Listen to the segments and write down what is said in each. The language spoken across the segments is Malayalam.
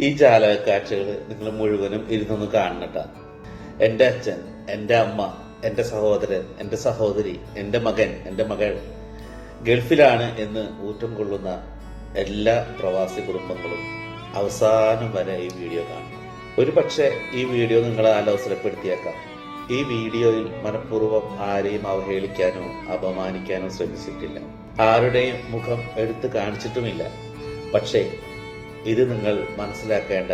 ഈ ജാലകക്കാഴ്ചകൾ നിങ്ങൾ മുഴുവനും ഇരുന്നൊന്ന് കാണണട്ട. എന്റെ അച്ഛൻ എന്റെ അമ്മ എന്റെ സഹോദരൻ എന്റെ സഹോദരി എന്റെ മകൻ എന്റെ മകൾ ഗൾഫിലാണ് എന്ന് ഊറ്റം കൊള്ളുന്ന എല്ലാ പ്രവാസി കുടുംബങ്ങളും അവസാനം വരെ ഈ വീഡിയോ കാണും ഒരു പക്ഷേ ഈ വീഡിയോ നിങ്ങൾ ആലോചനപ്പെടുത്തിയേക്കാം ഈ വീഡിയോയിൽ മനഃപൂർവം ആരെയും അവഹേളിക്കാനോ അപമാനിക്കാനോ ശ്രമിച്ചിട്ടില്ല. ആരുടെയും മുഖം എടുത്തു കാണിച്ചിട്ടുമില്ല. പക്ഷേ ഇത് നിങ്ങൾ മനസ്സിലാക്കേണ്ട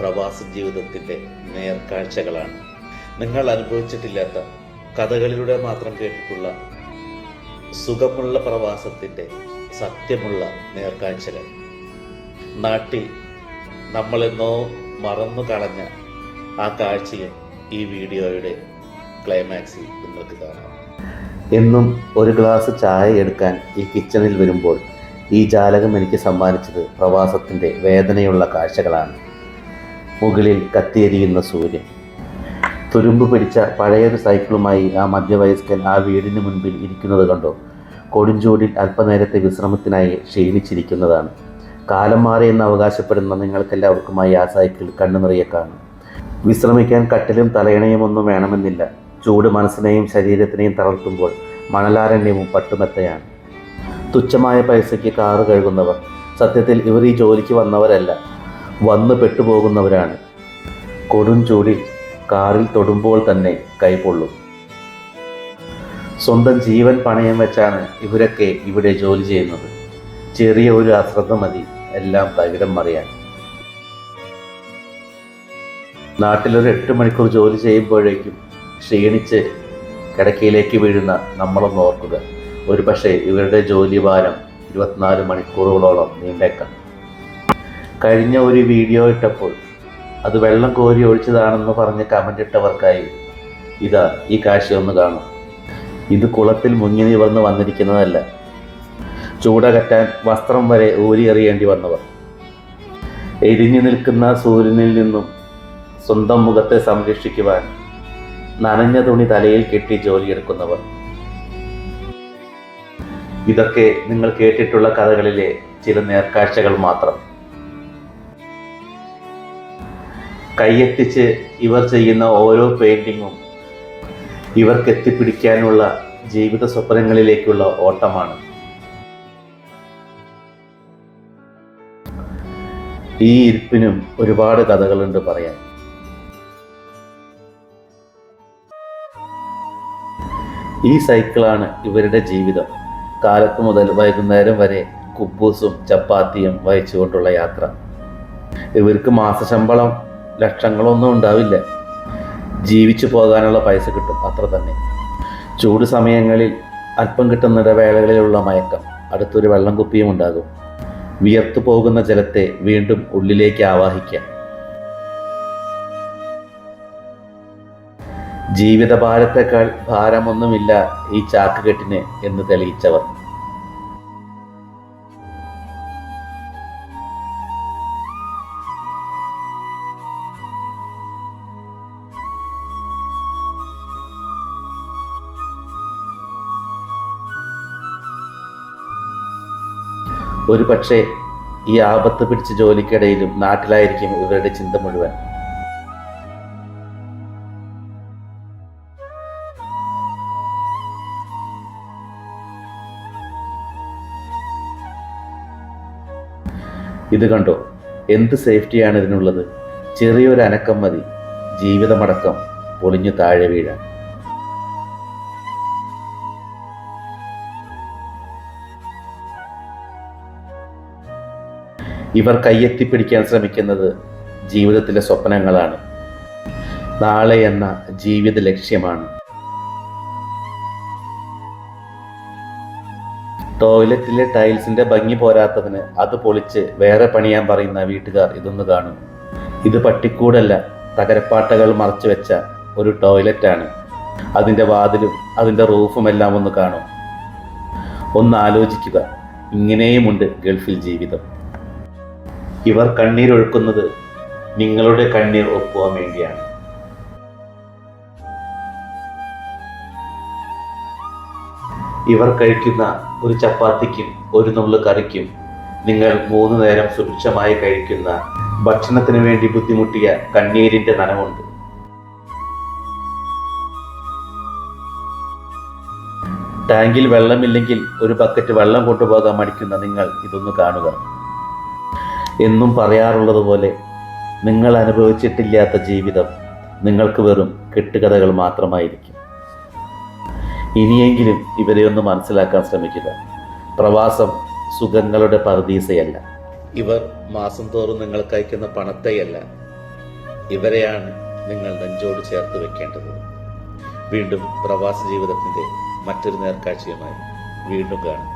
പ്രവാസ ജീവിതത്തിന്റെ നേർക്കാഴ്ചകളാണ്. നിങ്ങൾ അനുഭവിച്ചിട്ടില്ലാത്ത കഥകളിലൂടെ മാത്രം കേട്ടിട്ടുള്ള സുഖമുള്ള പ്രവാസത്തിന്റെ സത്യമുള്ള നേർക്കാഴ്ചകൾ. നാട്ടിൽ നമ്മളെന്നോ മറന്നു കളഞ്ഞ ആ കാഴ്ചയും ഈ വീഡിയോയുടെ ക്ലൈമാക്സിൽ നിങ്ങൾക്ക് കാണാം. എന്നും ഒരു ഗ്ലാസ് ചായ എടുക്കാൻ ഈ കിച്ചണിൽ വരുമ്പോൾ ഈ ജാലകം എനിക്ക് സമ്മാനിച്ചത് പ്രവാസത്തിന്റെ വേദനയുള്ള കാഴ്ചകളാണ്. മുകളിൽ കത്തിയെരിയുന്ന സൂര്യൻ. തുരുമ്പ് പിടിച്ച പഴയൊരു സൈക്കിളുമായി ആ മധ്യവയസ്കൻ ആ വീടിന് മുൻപിൽ ഇരിക്കുന്നത് കണ്ടോ. കൊടുഞ്ചൂടിൽ അല്പനേരത്തെ വിശ്രമത്തിനായി ക്ഷീണിച്ചിരിക്കുന്നതാണ്. കാലം മാറിയെന്ന് അവകാശപ്പെടുന്ന നിങ്ങൾക്കെല്ലാവർക്കുമായി ആ സൈക്കിൾ കണ്ണു നിറയെ കാണും. വിശ്രമിക്കാൻ കട്ടിലും തലയണയും ഒന്നും വേണമെന്നില്ല. ചൂട് മനസ്സിനെയും ശരീരത്തിനെയും തളർത്തുമ്പോൾ മണലാരണ്യവും പട്ടുമെത്തയാണ്. തുച്ഛമായ പൈസയ്ക്ക് കാറ് കഴുകുന്നവർ. സത്യത്തിൽ ഇവർ ഈ ജോലിക്ക് വന്നവരല്ല. വന്ന് പെട്ടുപോകുന്നവരാണ്. കൊടും ചൂടിൽ കാറിൽ തൊടുമ്പോൾ തന്നെ കൈപൊള്ളും സ്വന്തം ജീവൻ പണയം വെച്ചാണ് ഇവരൊക്കെ ഇവിടെ ജോലി ചെയ്യുന്നത്. ചെറിയ ഒരു അശ്രദ്ധ മതി. എല്ലാം തകിടം മറിയാൻ. നാട്ടിലൊരു എട്ട് മണിക്കൂർ ജോലി ചെയ്യുമ്പോഴേക്കും ക്ഷീണിച്ച് കിടക്കയിലേക്ക് വീഴുന്ന നമ്മളൊന്ന് ഓർക്കുക. ഒരു പക്ഷേ ഇവരുടെ ജോലി ഭാരം ഇരുപത്തിനാല് മണിക്കൂറുകളോളം നീണ്ടേക്കാം. കഴിഞ്ഞ ഒരു വീഡിയോ ഇട്ടപ്പോൾ അത് വെള്ളം കോരി ഒഴിച്ചതാണെന്ന് പറഞ്ഞ് കമന്റ് ഇട്ടവർക്കായി ഇതാ ഈ കാഴ്ച ഒന്ന് കാണും. ഇത് കുളത്തിൽ മുങ്ങി നിവർന്ന് വന്നിരിക്കുന്നതല്ല. ചൂടകറ്റാൻ വസ്ത്രം വരെ ഊരിയെറിയേണ്ടി വന്നവർ. എരിഞ്ഞു നിൽക്കുന്ന സൂര്യനിൽ നിന്നും സ്വന്തം മുഖത്തെ സംരക്ഷിക്കുവാൻ നനഞ്ഞ തുണി തലയിൽ കെട്ടി ജോലിയെടുക്കുന്നവർ. ഇതൊക്കെ നിങ്ങൾ കേട്ടിട്ടുള്ള കഥകളിലെ ചില നേർക്കാഴ്ചകൾ മാത്രം. കൈയെത്തിച്ച് ഇവർ ചെയ്യുന്ന ഓരോ പെയിന്റിങ്ങും ഇവർക്ക് എത്തിപ്പിടിക്കാനുള്ള ജീവിത സ്വപ്നങ്ങളിലേക്കുള്ള ഓട്ടമാണ്. ഈ ഇരിപ്പിനും ഒരുപാട് കഥകളുണ്ട് പറയാൻ. ഈ സൈക്കിളാണ് ഇവരുടെ ജീവിതം. കാലത്ത് മുതൽ വൈകുന്നേരം വരെ കുബൂസും ചപ്പാത്തിയും വഹിച്ചുകൊണ്ടുള്ള യാത്ര. ഇവർക്ക് മാസശമ്പളം ലക്ഷങ്ങളൊന്നും ഉണ്ടാവില്ല. ജീവിച്ചു പോകാനുള്ള പൈസ കിട്ടും അത്ര തന്നെ. ചൂട് സമയങ്ങളിൽ അല്പം കിട്ടുന്ന ഇടവേളകളിലുള്ള മയക്കം അടുത്തൊരു വെള്ളം കുപ്പിയും ഉണ്ടാകും. വിയർത്തു പോകുന്ന ജലത്തെ വീണ്ടും ഉള്ളിലേക്ക് ആവാഹിക്കാം. ജീവിതഭാരത്തെക്കാൾ ഭാരമൊന്നുമില്ല ഈ ചാക്കുകെട്ടിന് എന്ന് തെളിയിച്ചവർ. ഒരു പക്ഷേ ഈ ആപത്ത് പിടിച്ച ജോലിക്കിടയിലും നാട്ടിലായിരിക്കും ഇവരുടെ ചിന്ത മുഴുവൻ. ഇത് കണ്ടോ? എന്ത് സേഫ്റ്റിയാണ് ഇതിനുള്ളത്? ചെറിയൊരു അനക്കം മതി. ജീവിതമടക്കം പൊളിഞ്ഞു താഴെ വീഴാൻ. ഇവർ കയ്യെത്തിപ്പിടിക്കാൻ ശ്രമിക്കുന്നത് ജീവിതത്തിലെ സ്വപ്നങ്ങളാണ്. നാളെ എന്ന ജീവിത ലക്ഷ്യമാണ്. ടോയ്ലറ്റിലെ ടൈൽസിന്റെ ഭംഗി പോരാത്തതിന് അത് പൊളിച്ച് വേറെ പണിയാൻ പറയുന്ന വീട്ടുകാർ ഇതൊന്ന് കാണും. ഇത് പട്ടിക്കൂടല്ല തകരപ്പാട്ടകൾ മറച്ചു വെച്ച ഒരു ടോയ്ലറ്റാണ്. അതിന്റെ വാതിലും അതിന്റെ റൂഫും എല്ലാം ഒന്ന് കാണും. ഒന്ന് ആലോചിക്കുക ഇങ്ങനെയുമുണ്ട് ഗൾഫിൽ ജീവിതം. ഇവർ കണ്ണീരൊഴുക്കുന്നത് നിങ്ങളുടെ കണ്ണീർ ഒപ്പുവാൻ വേണ്ടിയാണ്. ഇവർ കഴിക്കുന്ന ഒരു ചപ്പാത്തിക്കും ഒരു നുള്ളു കറിക്കും നിങ്ങൾ മൂന്ന് നേരം സുഭിക്ഷമായി കഴിക്കുന്ന ഭക്ഷണത്തിന് വേണ്ടി ബുദ്ധിമുട്ടിയ കണ്ണീരിന്റെ നനവുണ്ട്. ടാങ്കിൽ വെള്ളമില്ലെങ്കിൽ ഒരു ബക്കറ്റ് വെള്ളം കൊണ്ടുപോകാൻ മടിക്കുന്ന നിങ്ങൾ ഇതൊന്ന് കാണുക. എന്നും പറയാറുള്ളത് പോലെ നിങ്ങൾ അനുഭവിച്ചിട്ടില്ലാത്ത ജീവിതം നിങ്ങൾക്ക് വെറും കെട്ടുകഥകൾ മാത്രമായിരിക്കും. ഇനിയെങ്കിലും ഇവരെ ഒന്ന് മനസ്സിലാക്കാൻ ശ്രമിക്കുക. പ്രവാസം സുഖങ്ങളുടെ പറദീസയല്ല ഇവർ മാസം തോറും നിങ്ങൾക്ക് അയക്കുന്ന പണത്തെയല്ല. ഇവരെയാണ് നിങ്ങൾ നെഞ്ചോട് ചേർത്ത് വെക്കേണ്ടത്. വീണ്ടും പ്രവാസ ജീവിതത്തിന്റെ മറ്റൊരു നേർക്കാഴ്ചയുമായി വീണ്ടും കാണും.